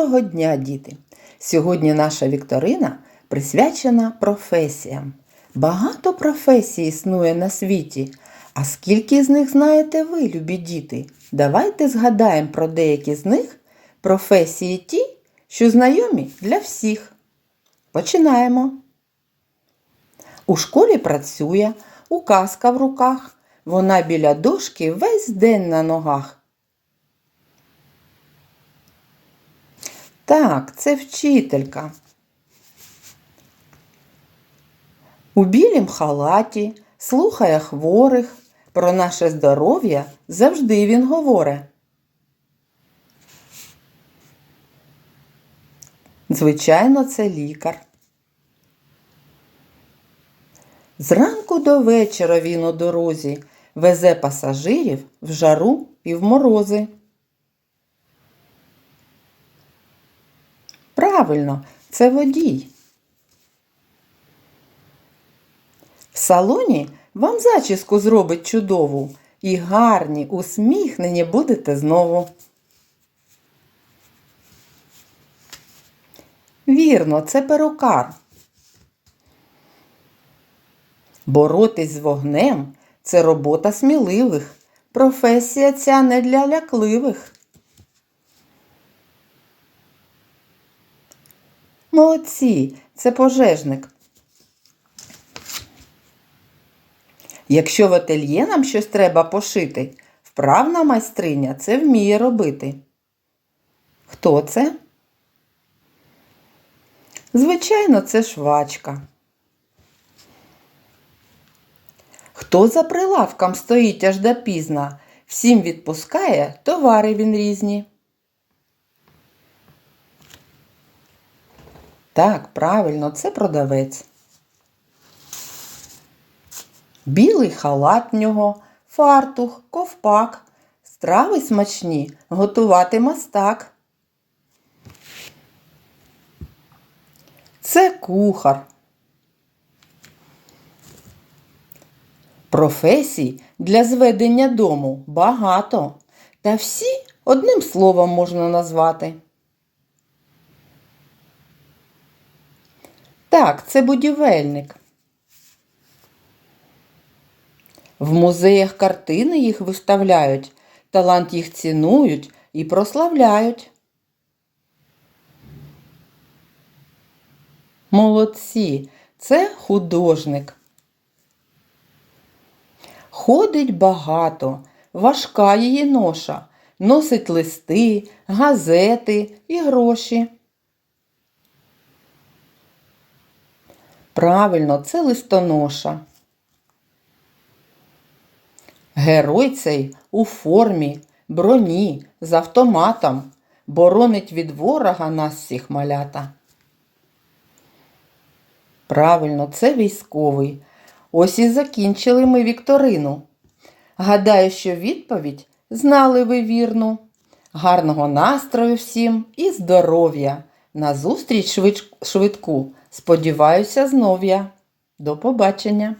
Доброго дня, діти! Сьогодні наша вікторина присвячена професіям. Багато професій існує на світі. А скільки з них знаєте ви, любі діти? Давайте згадаємо про деякі з них професії ті, що знайомі для всіх. Починаємо. У школі працює, указка в руках. Вона біля дошки весь день на ногах. Так, це вчителька. У білім халаті слухає хворих, про наше здоров'я завжди він говорить. Звичайно, це лікар. Зранку до вечора він у дорозі везе пасажирів в жару і в морози. Правильно, це водій. В салоні вам зачіску зробить чудову і гарні, усміхнені будете знову. Вірно, це перукар. Боротись з вогнем це робота сміливих. Професія ця не для лякливих. Молодці, це пожежник. Якщо в ательє нам щось треба пошити, вправна майстриня це вміє робити. Хто це? Звичайно, це швачка. Хто за прилавком стоїть аж допізна, всім відпускає, товари він різні. Так, правильно, це продавець. Білий халат в нього, фартух, ковпак, страви смачні, готувати мастак. Це кухар. Професій для зведення дому багато, та всі одним словом можна назвати. Так, це будівельник. В музеях картини їх виставляють, талант їх цінують і прославляють. Молодці, це художник. Ходить багато, важка її ноша, носить листи, газети і гроші. Правильно, це листоноша. Герой цей у формі, броні, з автоматом, боронить від ворога нас всіх малята. Правильно, це військовий. Ось і закінчили ми вікторину. Гадаю, що відповідь знали ви вірну. Гарного настрою всім і здоров'я! На зустріч швидку. Сподіваюся, знов я. До побачення!